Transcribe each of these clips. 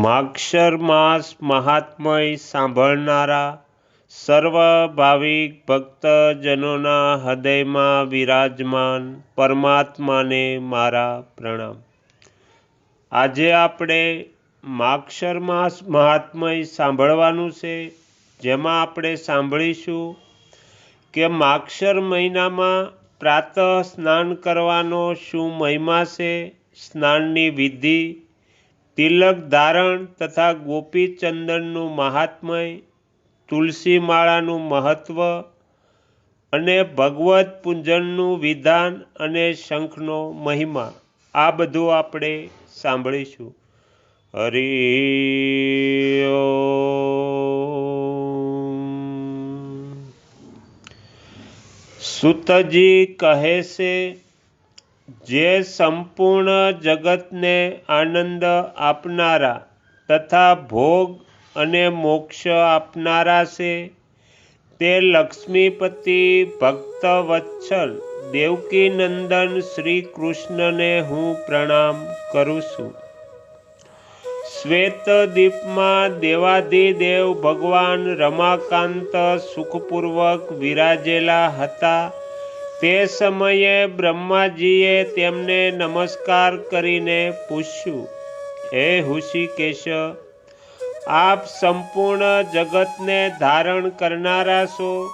માગશર માસ મહાત્મય સાંભળનારા સર્વ ભાવિક ભક્તજનોના હૃદયમાં વિરાજમાન પરમાત્માને મારા પ્રણામ. આજે આપણે માક્ષર માસ મહાત્મય સાંભળવાનું છે, જેમાં આપણે સાંભળીશું કે માક્ષર મહિનામાં પ્રાતઃ સ્નાન કરવાનો શું મહિમા છે, સ્નાનની વિધિ તિલક ધારણ તથા ગોપીચંદનનું મહાત્મય તુલસી માળાનું મહત્ત્વ અને ભગવત પૂજનનું વિધાન અને શંખનો મહિમા. આ બધું આપણે સાંભળીશું. હરિ સુતજી કહે છે જે સંપૂર્ણ જગતને આનંદ આપનારા તથા ભોગ અને મોક્ષ આપનારા છે. તે લક્ષ્મીપતિ ભક્તવત્સલ દેવકીનંદન શ્રી કૃષ્ણને હું પ્રણામ કરું છું. શ્વેતદીપમાં દેવાધિદેવ ભગવાન રમાકાંત સુખપૂર્વક વિરાજેલા હતા. તે સમયે બ્રહ્માજીએ તેમને નમસ્કાર કરીને પૂછ્યું, હે હુષિકેશ, આપ સંપૂર્ણ જગતને ધારણ કરનારા છો?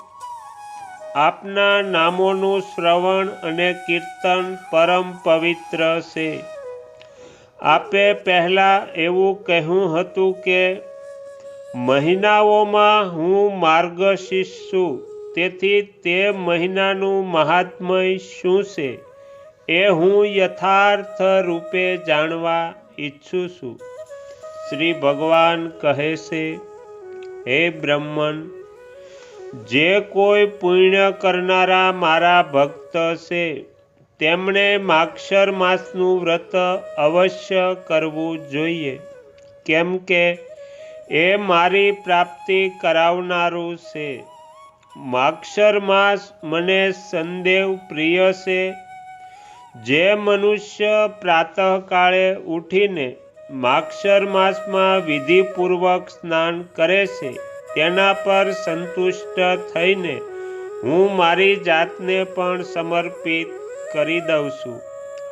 આપના નામોનું શ્રવણ અને કીર્તન પરમ પવિત્ર છે. આપે પહેલાં એવું કહ્યું હતું કે, મહિનાઓમાં હું માર્ગશીર્ષ છું. તેથી તે મહિનાનું મહાત્મય શું છે એ હું યથાર્થ રૂપે જાણવા ઈચ્છું છું. શ્રી ભગવાન કહે છે, હે બ્રહ્મન, જે કોઈ પુણ્ય કરનારા મારા ભક્ત છે તેમણે માક્ષર માસનું વ્રત અવશ્ય કરવું જોઈએ. કેમ કે એ મારી પ્રાપ્તિ કરાવનારું છે. માક્ષર માસ મને સંદેવ પ્રિય છે. જે મનુષ્ય પ્રાતઃકાળે ઉઠીને માક્ષર માસમાં વિધિપૂર્વક સ્નાન કરે છે, તેના પર સંતુષ્ટ થઈને હું મારી જાતને પણ સમર્પિત કરી દઉં છું.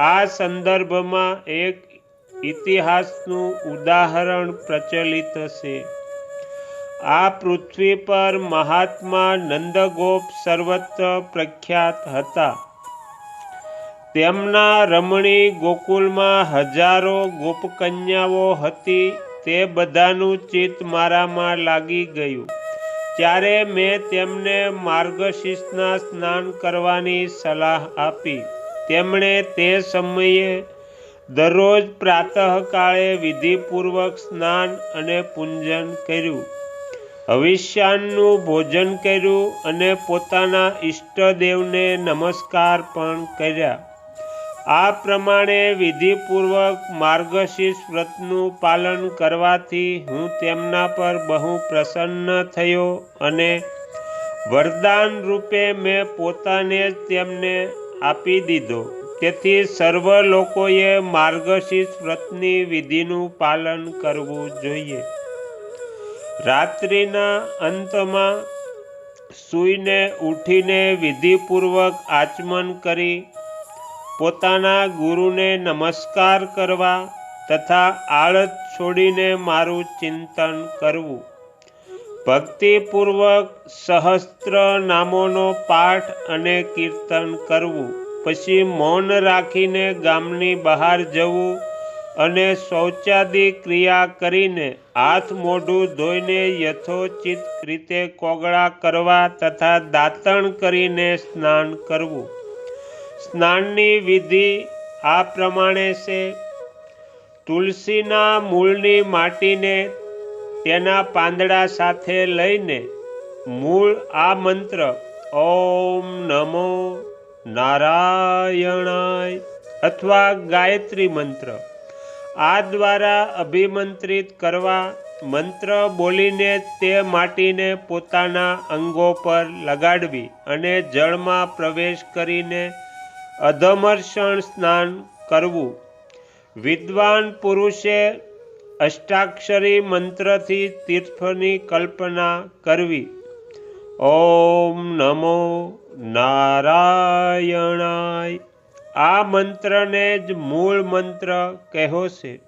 આ સંદર્ભમાં એક ઇતિહાસનું ઉદાહરણ પ્રચલિત છે. આ પૃથ્વી પર મહાત્મા નંદગોપ સર્વત્ર પ્રખ્યાત હતા. તેમના રમણી ગોકુલમાં હજારો ગોપકન્યાઓ હતી. તે બધાનું ચિત્ત મારામાં લાગી ગયું. ત્યારે મેં તેમને માર્ગશીર્ષના સ્નાન કરવાની સલાહ આપી. તેમણે તે સમયે દરરોજ પ્રાતઃકાળે વિધિપૂર્વક સ્નાન અને પૂજન કર્યું. હવિષ્યાનનું ભોજન કર્યું અને પોતાના ઈષ્ટદેવને નમસ્કાર પણ કર્યા. આ પ્રમાણે વિધિપૂર્વક માર્ગશીર્ષ વ્રતનું પાલન કરવાથી હું તેમના પર બહુ પ્રસન્ન થયો અને વરદાન રૂપે મેં પોતાને જ તેમને આપી દીધો. તેથી સર્વ લોકોએ માર્ગશીર્ષ વ્રતની વિધિનું પાલન કરવું જોઈએ. રાત્રિના અંતમાં સૂઈને ઉઠીને વિધિપૂર્વક આચમન કરી પોતાના ગુરુને નમસ્કાર કરવા તથા આળત છોડીને મારું ચિંતન કરવું. ભક્તિપૂર્વક સહસ્ત્ર નામોનો પાઠ અને કીર્તન કરવું. પછી મૌન રાખીને ગામની બહાર જવું. અને શૌચાદી ક્રિયા કરીને હાથ મોઢું ધોઈને યથોચિત રીતે કોગળા કરવા તથા દાંતણ કરીને સ્નાન કરવું. સ્નાનની વિધિ આ પ્રમાણે છે. તુલસીના મૂળની માટીને તેના પાંદડા સાથે લઈને મૂળ આ મંત્ર ઓમ નમો નારાયણાય અથવા ગાયત્રી મંત્ર આ દ્વારા અભિમંત્રિત કરવા મંત્ર બોલીને તે માટીને પોતાના અંગો પર લગાડવી અને જળમાં પ્રવેશ કરીને અધમર્ષણ સ્નાન કરવું. વિદ્વાન પુરુષે અષ્ટાક્ષરી મંત્રથી તીર્થની કલ્પના કરવી. ઓમ નમો નારાયણાય. આ મંત્રને જ મૂળ મંત્ર કહો છે.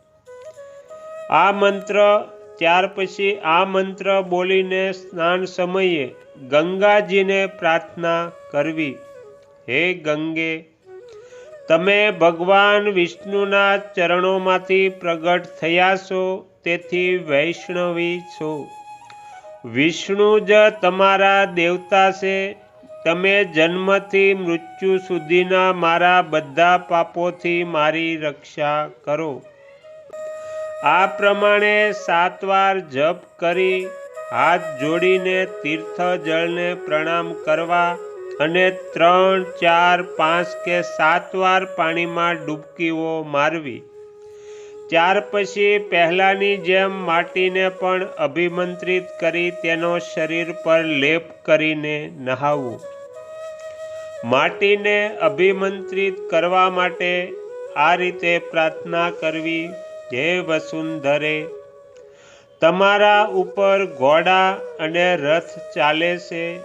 આ મંત્ર ત્યાર પછી આ મંત્ર બોલીને સ્નાન સમયે ગંગાજીને પ્રાર્થના કરવી. હે ગંગે, તમે ભગવાન વિષ્ણુના ચરણોમાંથી પ્રગટ થયા છો, તેથી વૈષ્ણવી છો. વિષ્ણુ જ તમારા દેવતા છે તમે જન્મથી મૃત્યુ સુધીના મારા બધા પાપોથી મારી રક્ષા કરો. આ પ્રમાણે સાત વાર જપ કરી, હાથ જોડીને તીર્થ જળને પ્રણામ કરવા અને ત્રણ, ચાર, પાંચ કે સાત વાર પાણીમાં ડૂબકીઓ મારવી. ત્યાર પછી પહેલાંની જેમ માટીને પણ અભિમંત્રિત કરી તેનો શરીર પર લેપ કરીને નહાવવું માટીને અભિમંત્રિત કરવા માટે આ રીતે પ્રાર્થના કરવી હે વસુંધરે. તમારા ઉપર ઘોડા અને રથ ચાલે છે.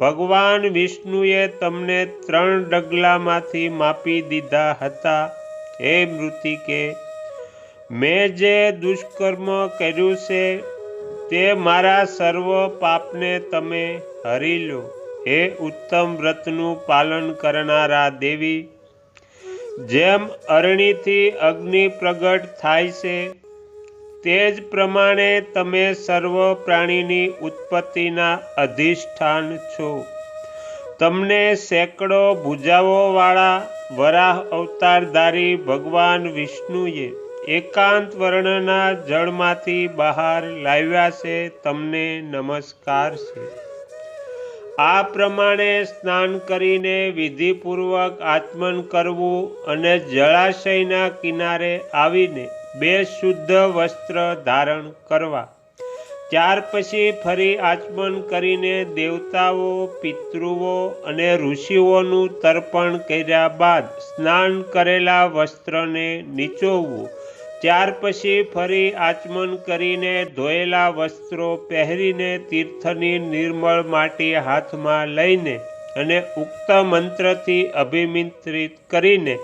ભગવાન વિષ્ણુએ તમને ત્રણ ડગલામાંથી માપી દીધા હતા. હે મૃતિકે, મેં જે દુષ્કર્મ કર્યું છે, તે મારા સર્વ પાપને તમે હરી લો. હે ઉત્તમ વ્રતનું પાલન કરનારા દેવી, જેમ અરણીથી અગ્નિ પ્રગટ થાય છે, તે જ પ્રમાણે તમે સર્વ પ્રાણીની ઉત્પત્તિના અધિષ્ઠાન છો. તમને સેંકડો ભુજાઓવાળા વરાહ અવતારધારી ભગવાન વિષ્ણુએ એકાંત વર્ણના જળમાંથી બહાર લાવ્યા છે, તમને નમસ્કાર છે. આ પ્રમાણે સ્નાન કરીને વિધિપૂર્વક આચમન કરવું અને જળાશયના કિનારે આવીને બે શુદ્ધ વસ્ત્ર ધારણ કરવા. ત્યાર પછી ફરી આચમન કરીને દેવતાઓ, પિતૃઓ અને ઋષિઓનું તર્પણ કર્યા બાદ સ્નાન કરેલા વસ્ત્રને નીચોવવું ત્યાર પછી ફરી આચમન કરીને ધોયેલા વસ્ત્રો પહેરીને તીર્થની નિર્મળ માટી હાથમાં લઈને અને ઉક્ત મંત્રથી અભિમંત્રિત કરીને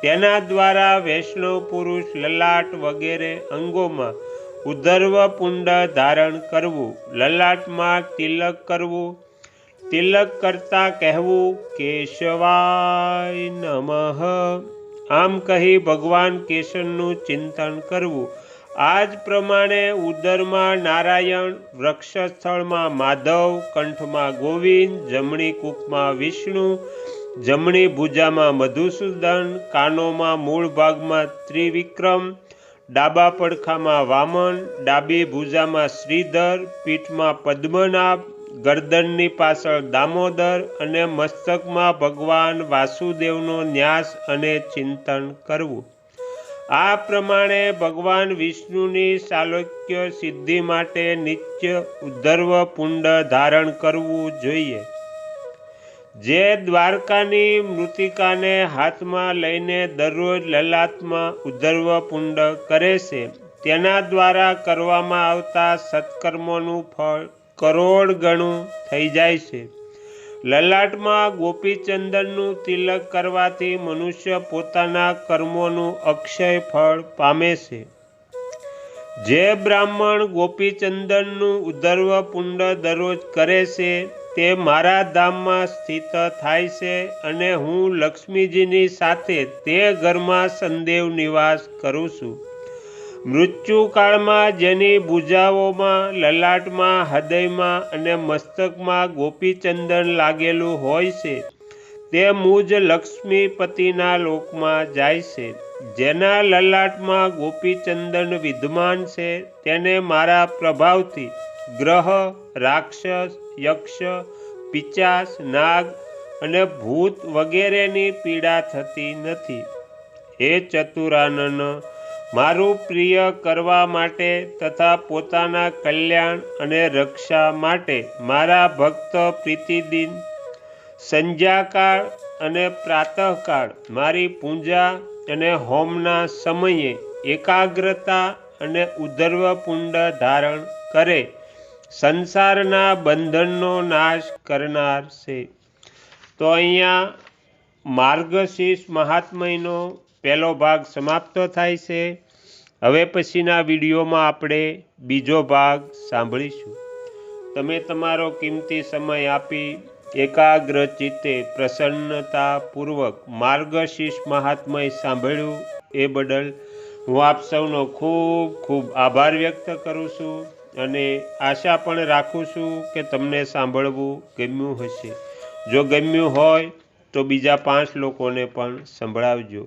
તેના દ્વારા વૈષ્ણવ પુરુષ લલાટ વગેરે અંગોમાં ઉદર્વ પુંડ ધારણ કરવું, લલાટમાં તિલક કરવું, તિલક કરતા કહેવું, કેશવાય નમઃ. આમ કહી ભગવાન કેશવનું ચિંતન કરવું. આ જ પ્રમાણે ઉદરમાં નારાયણ વૃક્ષસ્થળમાં માધવ, કંઠમાં ગોવિંદ, જમણી કૂકમાં વિષ્ણુ, જમણી ભુજામાં મધુસૂદન, કાનોમાં મૂળ ભાગમાં ત્રિવિક્રમ, ડાબા પડખામાં વામન, ડાબી ભુજામાં શ્રીધર, પીઠમાં પદ્મનાભ ગરદનની પાછળ દામોદર અને મસ્તકમાં ભગવાન વાસુદેવનો ન્યાસ અને ચિંતન કરવું. આ પ્રમાણે ભગવાન વિષ્ણુની સાલોક્ય સિદ્ધિ માટે નિત્ય ઉદ્ધર્વ પુંડ ધારણ કરવું જોઈએ. જે દ્વારકાની મૃતિકાને હાથમાં લઈને દરરોજ લલાત્મા ઉદ્ધર્વ પુંડ કરે છે, તેના દ્વારા કરવામાં આવતા સત્કર્મોનું ફળ કરોડ ગણું થઈ જાય છે. લલાટમાં ગોપીચંદનનું તિલક કરવાથી મનુષ્ય પોતાના કર્મોનું અક્ષય ફળ પામે છે. જે બ્રાહ્મણ ગોપીચંદનનું ઉદર્વ પુંડ દરરોજ કરે છે, તે મારા ધામમાં સ્થિત થાય છે અને હું લક્ષ્મીજીની સાથે તે ઘરમાં સંદેવ નિવાસ કરું છું. મૃત્યુકાળમાં જેની ભૂજાઓમાં, લલાટમાં, હૃદયમાં અને મસ્તકમાં ગોપીચંદન લાગેલું હોય છે, તે મુજ લક્ષ્મીપતિના લોકમાં જાય છે. જેના લલાટમાં ગોપીચંદન વિદ્યમાન છે, તેને મારા પ્રભાવથી ગ્રહ, રાક્ષસ, યક્ષ, પિચાસ, નાગ અને ભૂત વગેરેની પીડા થતી નથી. હે ચતુરાનન મારું પ્રિય કરવા માટે તથા પોતાના કલ્યાણ અને રક્ષા માટે મારા ભક્ત પ્રીતિદિન સંધ્યાકાળ અને પ્રાતઃકાળ મારી પૂજા અને હોમના સમયે એકાગ્રતા અને ઉધર્વ પુંડ ધારણ કરે. સંસારના બંધનનો નાશ કરનાર છે. તો અહીંયા માર્ગશીર્ષ મહાત્મયનો પહેલો ભાગ સમાપ્ત થાય છે. હવે પછીના વિડીયોમાં આપણે બીજો ભાગ સાંભળીશું. તમે તમારો કિંમતી સમય આપી એકાગ્ર ચિત્તે પ્રસન્નતાપૂર્વક માર્ગશીર્ષ મહાત્મય સાંભળ્યું એ બદલ હું આપ સૌનો ખૂબ ખૂબ આભાર વ્યક્ત કરું છું અને આશા પણ રાખું છું કે તમને સાંભળવું ગમ્યું હશે. જો ગમ્યું હોય તો બીજા પાંચ લોકોને પણ સંભળાવજો.